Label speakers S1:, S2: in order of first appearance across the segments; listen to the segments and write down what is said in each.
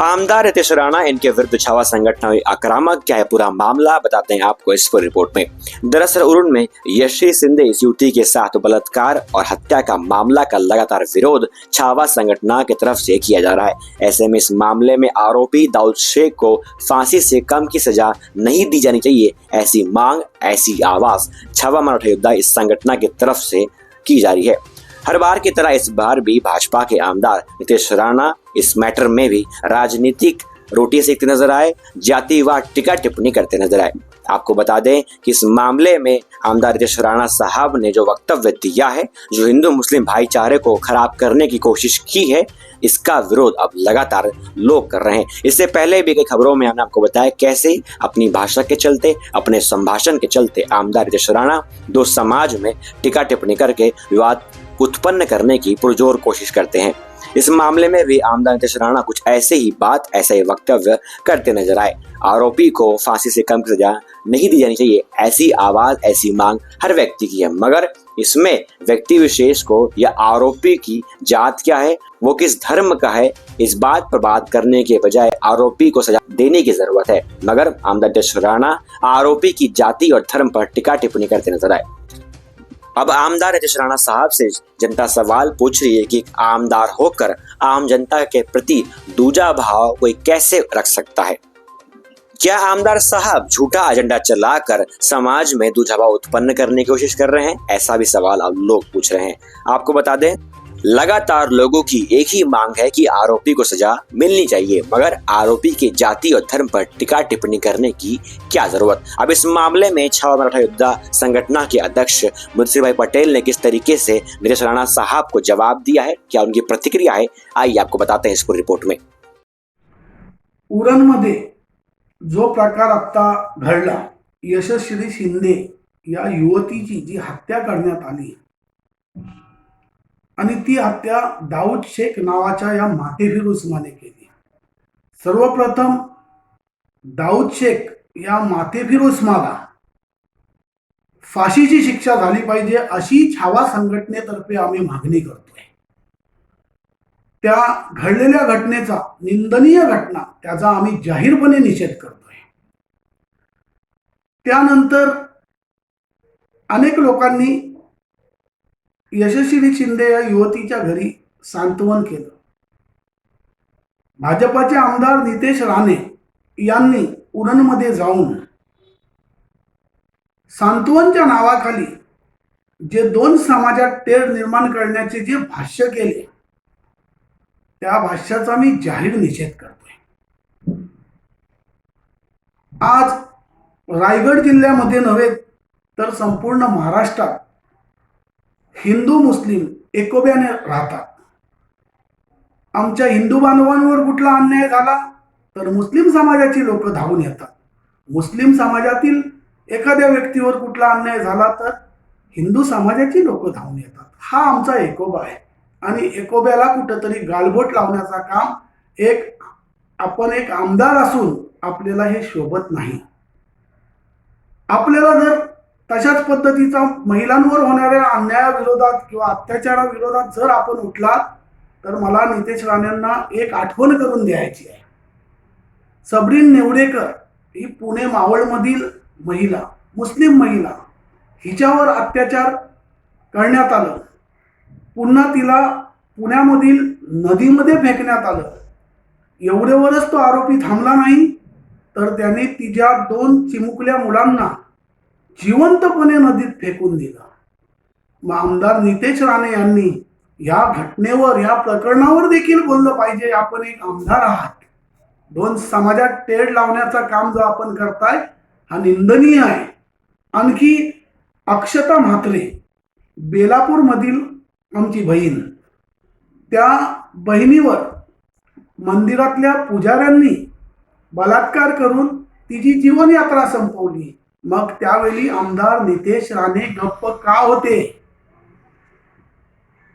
S1: आमदार रितेश राणा, इनके विरुद्ध छावा संगठन हुई आक्रामक। क्या है पूरा मामला? बताते हैं आपको इस पूरी रिपोर्ट में। दरअसल उरुण में यशी सिंधे इस युवती के साथ बलात्कार और हत्या का मामला का लगातार विरोध छावा संगठन की तरफ़ से किया जा रहा है। ऐसे में इस मामले में आरोपी दाऊद शेख को फांसी से कम की सजा नहीं दी जानी चाहिए। ऐसी मांग, ऐसी आवाज़ छावा मराठा योद्धा इस संगठन की तरफ़ से की जा रही है। हर बार की तरह इस बार भी भाजपा के आमदार नीतीश राणा इस मैटर में भी राजनीतिक रोटी सेकते नज़र आए जातिवाद टिका टिप्पणी करते नज़र आए। आपको बता दें कि इस मामले में आमदार नीतीश राणा साहब ने जो वक्तव्य दिया है, जो हिंदू मुस्लिम भाईचारे को खराब करने की कोशिश की है, इसका विरोध अब लगातार लोग कर रहे हैं। इससे पहले भी कई खबरों में हमने आपको बताया कैसे अपनी भाषा के चलते, अपने संभाषण के चलते आमदार नीतीश राणा दो समाज में टिका टिप्पणी करके विवाद उत्पन्न करने की पुरजोर कोशिश करते हैं। इस मामले में भी आमदार नीतीश राणा कुछ ऐसे ही बात, ऐसा ही वक्तव्य करते नज़र आए। आरोपी को फांसी से कम की सजा नहीं दी जानी चाहिए। ऐसी आवाज़, ऐसी मांग हर व्यक्ति की है। मगर इसमें व्यक्ति विशेष को या आरोपी की जात क्या है, वो किस धर्म का है, इस बात पर बात करने के बजाय आरोपी को सजा देने की ज़रूरत है। मगर आमदार नीतीश राणा आरोपी की जाति और धर्म पर टिका टिप्पणी करते नज़र आए। अब आमदार नीतीश राणा साहब से जनता सवाल पूछ रही है कि आमदार होकर आम जनता के प्रति दूजा भाव कोई कैसे रख सकता है? क्या आमदार साहब झूठा एजेंडा चलाकर समाज में दूजा भाव उत्पन्न करने की कोशिश कर रहे हैं? ऐसा भी सवाल अब लोग पूछ रहे हैं। आपको बता दें लगातार लोगों की एक ही मांग है कि आरोपी को सजा मिलनी चाहिए, मगर आरोपी के जाति और धर्म पर टिका टिप्पणी करने की क्या ज़रूरत? अब इस मामले में छावा मराठा योद्धा संगठन के अध्यक्ष मुंशी भाई पटेल ने किस तरीके से नीतीश राणा साहब को जवाब दिया है? क्या उनकी प्रतिक्रिया है? आइए आपको बताते हैं इस पूरी रिपोर्ट में।
S2: उरणमध्ये जो प्रकार आत्ता घडला, यशस्वी शिंदे या युवतीची जी हत्या करण्यात आली आणि ती हत्या दाऊद शेख नावाच्या या माथेफिर उस्माने केली. सर्वप्रथम दाऊद शेख या माथेफिर उस्माला फाशीची शिक्षा झाली पाहिजे अशी छावा संघटनेतर्फे आम्ही मागणी करतोय. त्या घडलेल्या घटनेचा निंदनीय घटना त्याचा आम्ही जाहीरपणे निषेध करतोय. त्यानंतर अनेक लोकांनी यशस्वी शिंदे या युवतीच्या घरी सांत्वन केलं. भाजपाचे आमदार नितेश राणे यांनी उरणमध्ये जाऊन सांत्वनच्या नावाखाली जे दोन समाजात तेढ निर्माण करण्याचे जे भाष्य केले त्या भाष्याचा मी जाहीर निषेध करतोय. आज रायगड जिल्ह्यामध्ये नव्हे तर संपूर्ण महाराष्ट्रात हिंदू मुस्लिम एकोब्याने राहतात. आमच्या हिंदू बांधवांवर कुठला अन्याय झाला तर मुस्लिम समाजाची लोक धावून येतात. मुस्लिम समाजातील एखाद्या व्यक्तीवर कुठला अन्याय झाला तर हिंदू समाजाची लोक धावून येतात. हा आमचा एकोबा आहे. आणि एकोब्याला कुठंतरी गालबोट लावण्याचा काम एक आपण एक आमदार असून आपल्याला हे शोभत नाही. आपल्याला जर तशाच पद्धतीचा महिलांवर होणाऱ्या अन्यायाविरोधात किंवा अत्याचाराविरोधात जर आपण उठला तर मला नितेश राणेंना एक आठवण करून द्यायची आहे. सबरीन नेवडेकर ही पुणे मावळमधील महिला मुस्लिम महिला हिच्यावर अत्याचार करण्यात आलं. पुन्हा तिला पुण्यामधील नदीमध्ये फेकण्यात आलं. एवढेवरच तो आरोपी थांबला नाही तर त्याने तिच्या दोन चिमुकल्या मुलांना जिवंतपणे नदीत फेकून दिला. मग आमदार नितेश राणे यांनी या घटनेवर या प्रकरणावर देखील बोललं पाहिजे. आपण एक आमदार आहात. दोन समाजात टेड लावण्याचं काम जो आपण करताय हा निंदनीय आहे. आणखी अक्षता म्हात्रे बेलापूरमधील आमची बहीण त्या बहिणीवर मंदिरातल्या पुजाऱ्यांनी बलात्कार करून तिची जीवनयात्रा संपवली. मग त्यावेळी आमदार नितेश राणे गप्प का होते?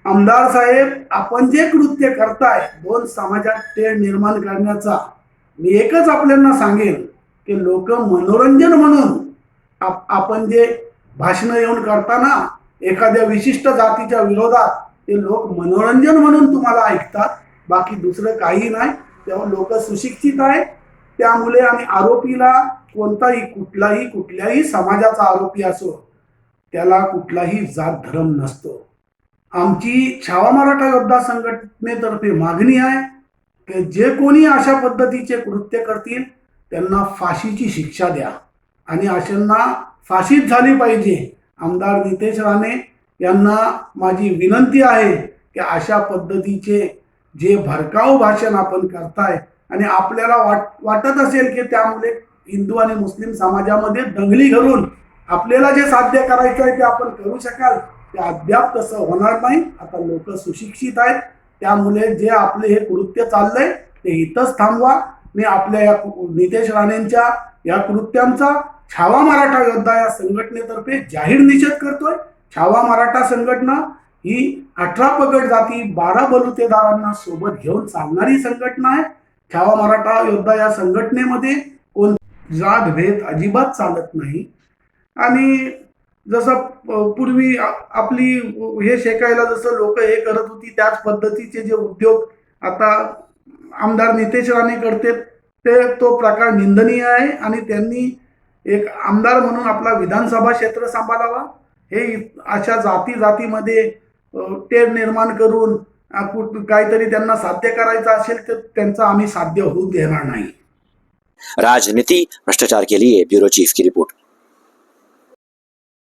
S2: आमदार साहेब आपण जे कृत्य करताय दोन समाजात तेढ निर्माण करण्याचा मी एकच आपल्याला सांगेन की लोक मनोरंजन म्हणून आप- आपण जे भाषण येऊन करताना एखाद्या विशिष्ट जातीच्या विरोधात ते लोक मनोरंजन म्हणून तुम्हाला ऐकतात बाकी दुसरं काही नाही. तेव्हा लोक सुशिक्षित आहेत त्यामुळे आम्ही आरोपीला कोणताही कुठलाही कुठल्याही समाजाचा आरोपी असो त्याला कुठलाही जात धर्म नसतो. आमची छावा मराठा योद्धा संघटनेतर्फे मागणी आहे की जे कोणी अशा पद्धतीचे कृत्य करतील त्यांना फाशीची शिक्षा द्या. आणि अशांना फाशीच झाली पाहिजे आमदार नितेश राणे यांना माझी विनंती आहे की अशा पद्धतीचे जे भडकाऊ भाषण आपण करताय आणि आपल्याला वाट वाटत असेल की त्यामुळे हिंदू आणि मुस्लिम समाजामध्ये दंगली घालून आपल्याला जे साध्य करायचं आहे ते आपण करू शकाल. ते अद्याप तसं होणार नाही. आता लोक सुशिक्षित आहेत. त्यामुळे जे आपले हे कृत्य चाललंय ते इथंच थांबवा. मी आपल्या या नितेश राणेंच्या या कृत्यांचा छावा मराठा योद्धा या संघटनेतर्फे जाहीर निषेध करतोय. छावा मराठा संघटना ही अठरा पगड जाती बारा बलुतेदारांना सोबत घेऊन चालणारी संघटना आहे. छावा मराठा योद्धा या संघटनेमध्ये कोण जात भेद अजिबात चालत नाही. आणि जसं पूर्वी आपली हे शेकायला जसं लोक हे करत होती त्याच पद्धतीचे जे उद्योग आता आमदार नितेश राणे करते ते तो प्रकार निंदनीय आहे. आणि त्यांनी एक आमदार म्हणून आपला विधानसभा क्षेत्र सांभाळावा. हे अशा जाती जातीमध्ये टेर निर्माण करून कुठ- काहीतरी त्यांना साध्य करायचं असेल तर त्यांचं आम्ही साध्य होऊ देणार नाही.
S1: राजनीति भ्रष्टाचार के लिए ब्यूरो चीफ की रिपोर्ट।